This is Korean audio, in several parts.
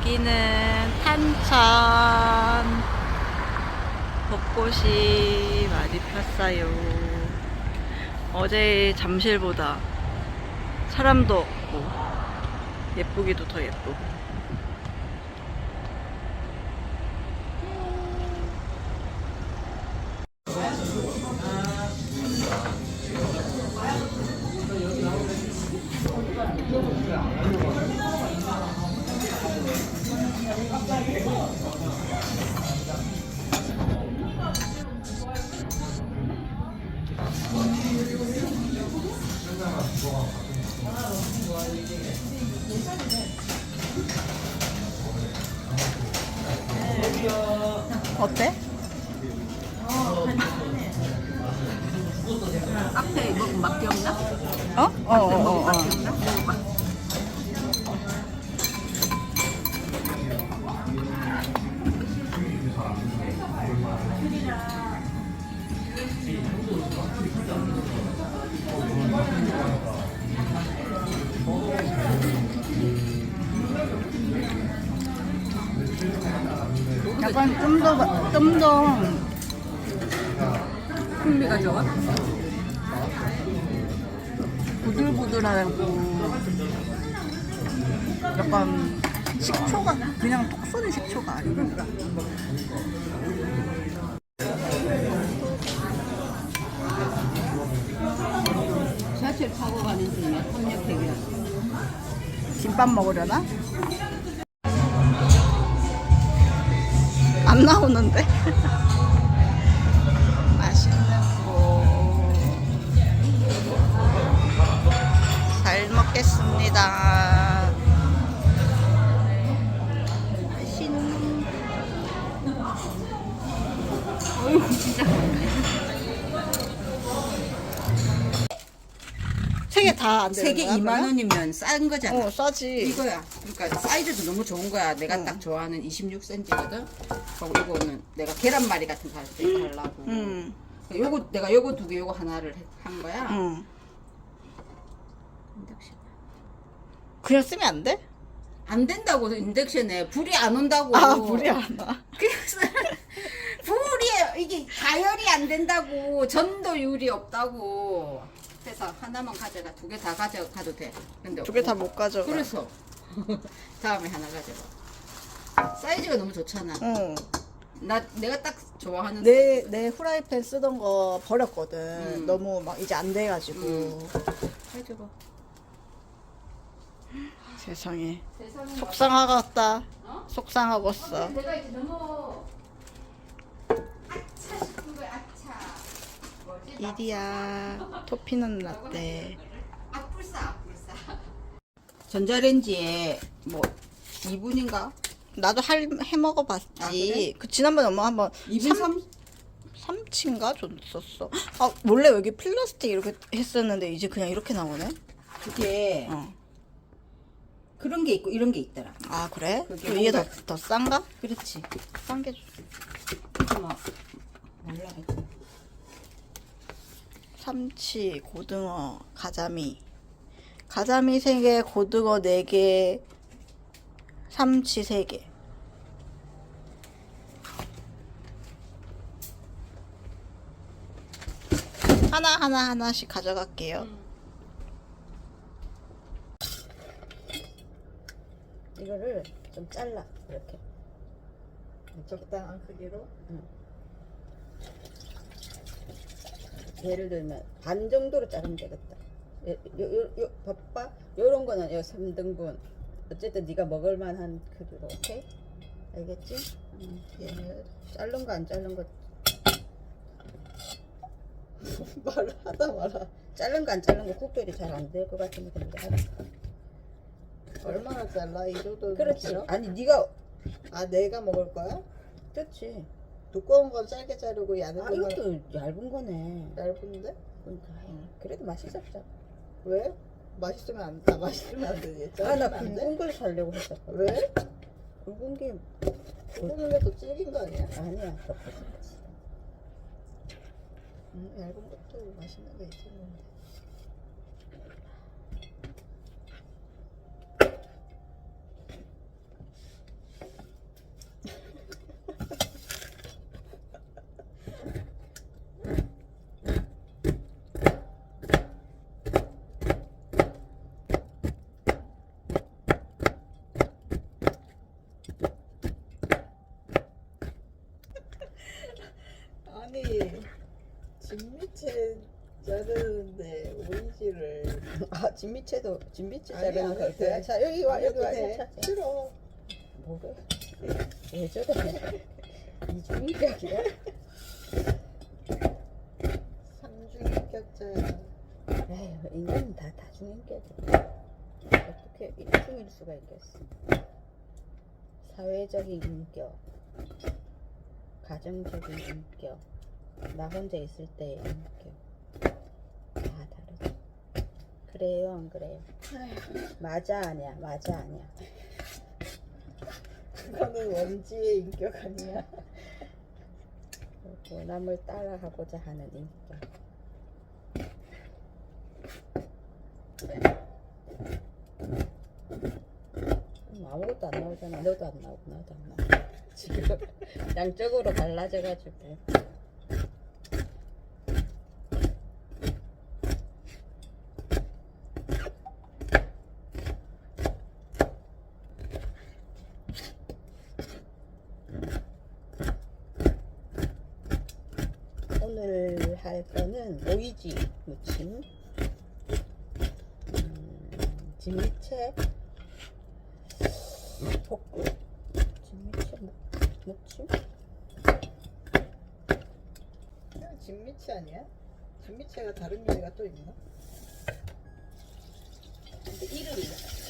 여기는 탄천 벚꽃이 많이 폈어요. 어제 잠실보다 사람도 없고 예쁘기도 더 예쁘고. 카페 먹은 맛 기억나? 어? 어, 어, 어, 어. 기억나? 먹어봐. 약간 좀 더, 좀 더, 풍미가 좋아? 부들부들하고, 약간 식초가, 그냥 톡 쏘는 식초가 아니니까. 지하철 타고 가는 중이야. 삼역대교야. 김밥 먹으려나? 안 나오는데? 맛있는 어이구 진짜 세 개 다 안 되는 세개 거야? 2만 그러면? 원이면 싼 거잖아. 어, 싸지. 이거야. 그러니까 사이즈도 너무 좋은 거야. 내가 응. 딱 좋아하는 26cm거든. 그리고 이거는 내가 계란말이 같은 거 할때 하려고. 응, 요거 내가 요거 두 개, 요거 하나를 해- 한 거야. 응. 인덕션. 그냥 쓰면 안 돼? 안 된다고 인덕션에 불이 안 온다고. 아, 불이 안 와. 그래서 불이 이게 가열이 안 된다고 전도율이 없다고. 그래서 하나만 가져가 두 개 다 가져가도 돼. 근데 두 개 다 못 가져가. 그래서 다음에 하나 가져가. 사이즈가 너무 좋잖아. 응. 나 내가 딱 좋아하는 내, 내 후라이팬 쓰던 거 버렸거든. 음. 너무 막 이제 안 돼가지고. 음. 가져가. 세상에. 속상하겠다. 어? 속상하겠어. 내가 이제 너무 아차 싶은 거야. 아차. 이리야. 토피는 라떼. 악불사 악불사. 전자레인지에 뭐 2분인가? 나도 할, 해 먹어봤지. 아, 그래? 그 지난번에 엄마 한번 2분 3 삼치인가 줬었어. 아 원래 여기 플라스틱 이렇게 했었는데 이제 그냥 이렇게 나오네. 그게 어. 그런 게 있고 이런 게 있더라. 아 그래? 그게 그럼 이게 더, 뭔가- 더 싼가? 그렇지. 싼 게. 줘. 뭐 몰라. 삼치, 고등어, 가자미. 가자미 3개, 고등어 4개, 삼치 3개. 하나하나 하나씩 가져갈게요. 이거를 좀 잘라, 이렇게. 적당한 크기로. 예를 들면 반 정도로 자르면 되겠다. 요, 요, 요, 요, 봐봐. 요런 거는 요 3등분. 어쨌든 네가 먹을 만한 크기로, 오케이? 알겠지? 응. 얘는 자른 거 안 자른 거. 말을 하다 말아. 자른 거 안 자른 거 국별이 잘 안 될 것 같으면 근데 알아. 얼마나 잘라? 이 정도 그렇지. 아니 네가 아 내가 먹을 거야? 그렇지. 두꺼운 건 짧게 자르고 얇은 아 건 이것도 얇은 거네. 얇은데? 그러니까 그래도 맛있었죠. 왜? 맛있으면 안, 아, 맛있으면 안 되지. 아나 자르면 안 돼? 굵은 걸 살려고 했었어. 왜? 굵은 게 굵은 게더 질긴 거 아니야? 아니야. 음, 얇은 것도 맛있는 게 있었는데. 진미채도 진미채 자르는 안 거. 돼. 자 여기 와 여기 와. 돼. 자, 자. 싫어. 뭐래? 왜 저래? 이중인격이야? 삼중인격자야. 에휴 인간은 다 다중인격이야. 어떻게 이중일 수가 있겠어? 사회적인 인격, 가정적인 인격, 나 혼자 있을 때의 인격. 그래요, 안 그래요? 맞아, 아니야, 맞아, 아니야. 그거는 원지의 인격 아니야. 그리고 남을 따라하고자 하는 인격. 음, 아무것도 안 나오잖아. 너도 안 나오고 나도 안 나오고. 지금 양쪽으로 갈라져가지고. 오늘 할 거는 오이지 무침, 음, 진미채 볶음, 진미채 무, 무침? 그냥 진미채 아니야? 진미채가 다른 요리가 또 있나? 근데 이름이 없어.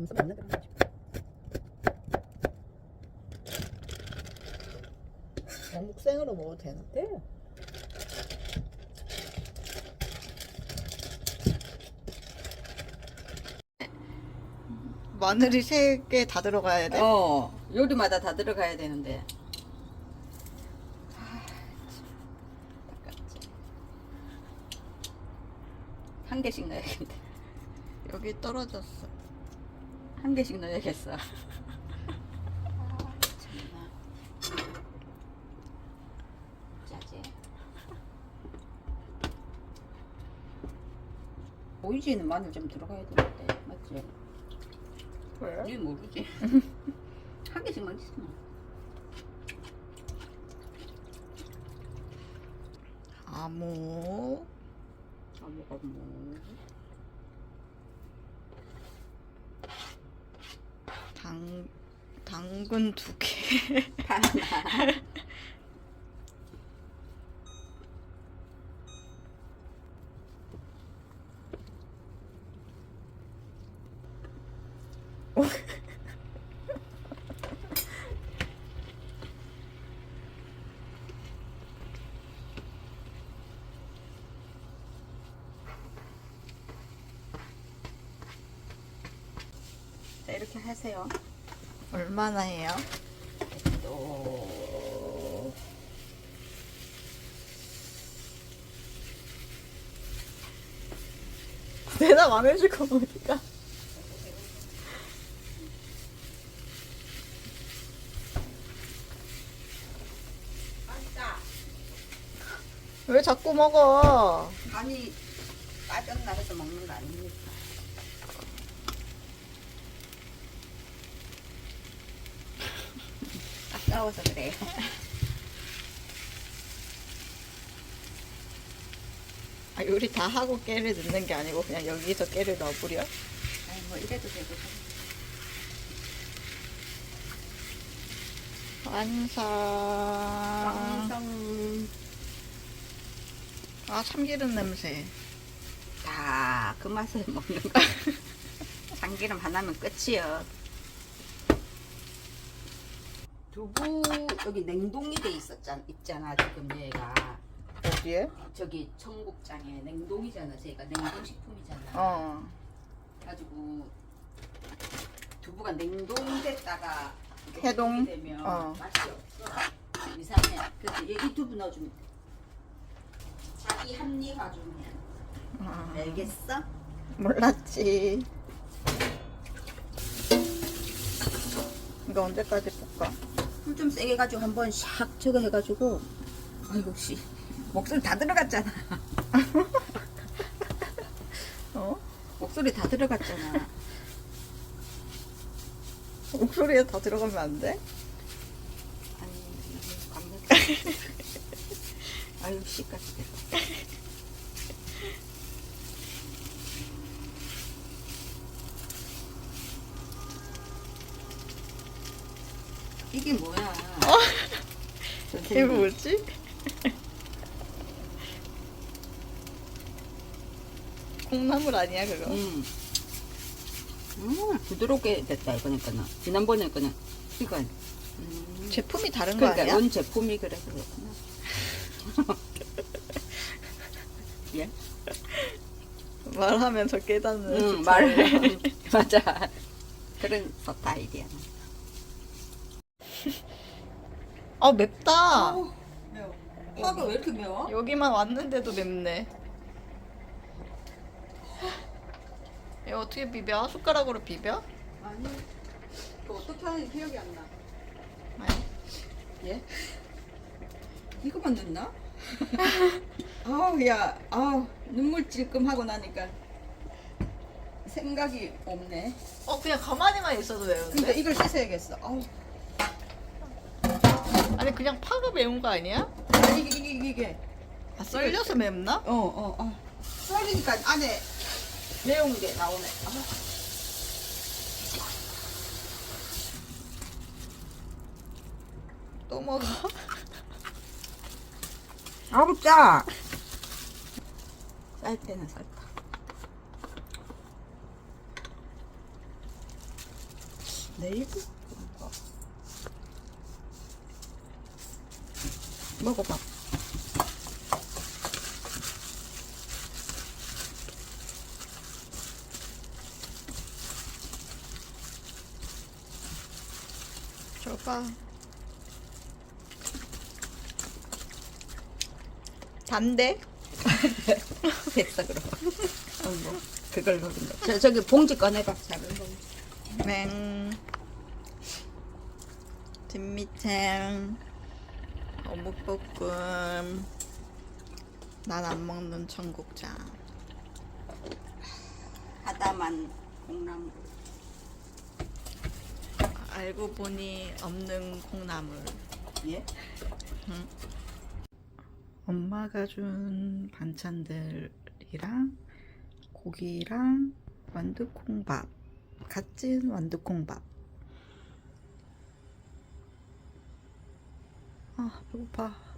엄청 없는 그런 거지. 영국 생으로 먹어도 되나? 돼. 마늘이 세 개 다 들어가야 돼? 어 요리마다 다 들어가야 되는데 한 개씩 넣어야겠네 여기 떨어졌어. 한 개씩 넣어야겠어 짜지 오이지는 마늘 좀 들어가야 되는데 맞지? 왜? 우리 모르지 한 개씩만 있으면 아무. 아 뭐가 뭐 당 당근 두 개. 자 이렇게 하세요 얼마나 해요? 또 대답 안 해줄 거 보니까. 왜 자꾸 먹어? 간이 빠졌나 해서 먹는 거 아닙니까? 아까워서 그래요. 아, 요리 다 하고 깨를 넣는 게 아니고 그냥 여기서 깨를 넣어버려? 아니 뭐 이래도 되고 완성. 완성. 아 참기름 냄새. 다 그 맛을 먹는 거. 참기름 하나면 끝이요. 두부 여기 냉동이 돼 있었잖아 있잖아 지금 얘가 어디에? 저기 청국장에 냉동이잖아 저희가 냉동식품이잖아. 어. 가지고 두부가 냉동됐다가 해동? 되면 어. 맛이 없어. 이상해. 그래서 이 유튜브 넣어주면 돼. 자기 합리 봐주면 아, 알겠어? 몰랐지. 이거 언제까지 볶아? 불 좀 세게 해가지고 한번 샥 저거 해가지고 아이고 씨 목소리 다 들어갔잖아. 어? 목소리 다 들어갔잖아. 목소리에 다 들어가면 안 돼? 아니 감격. 아유 씨까지 됐어. 이게 뭐야? 이게 선생님. 뭐지? 콩나물 아니야 그거? 음. 음, 부드럽게 됐다 이거니까는 지난번에 거는 이건 음. 제품이 다른 거 그러니까 아니야? 원 제품이 그래서 그렇구나. 예? 말하면서 깨닫는. 응, 진짜. 말 맞아. 그런 좋다 아이디어. 아 맵다. 매워. 화가 왜 이렇게 매워? 여기만 왔는데도 맵네. 이거 어떻게 비벼? 숟가락으로 비벼? 아니, 그 어떻게 하는지 기억이 안 나. 아니. 예? 이거만 넣나? 아우 야, 아우 눈물 찔끔 하고 나니까 생각이 없네. 어 그냥 가만히만 있어도 근데 매운데? 이걸 씻어야겠어. 아우. 아니 그냥 파가 매운 거 아니야? 아니 이게 이게 이게. 아 썰려서 맵나? 어, 어, 어. 썰리니까 안에 매운 게 나오네. 아. 또 먹어. 짜. 쌀 때는 쌀다. 네이 먹어봐. 줘봐. 단데? 됐어 그럼. 어, 뭐 그걸 먹은다. 저 저기 봉지 꺼내봐. 작은 봉지. 맹. 진미채. 어묵볶음. 난 안 먹는 청국장. 하다만 콩나물. 알고 보니 없는 콩나물. 예? 엄마가 준 반찬들이랑 고기랑 완두콩밥. 갓찐 완두콩밥. 아, 배고파.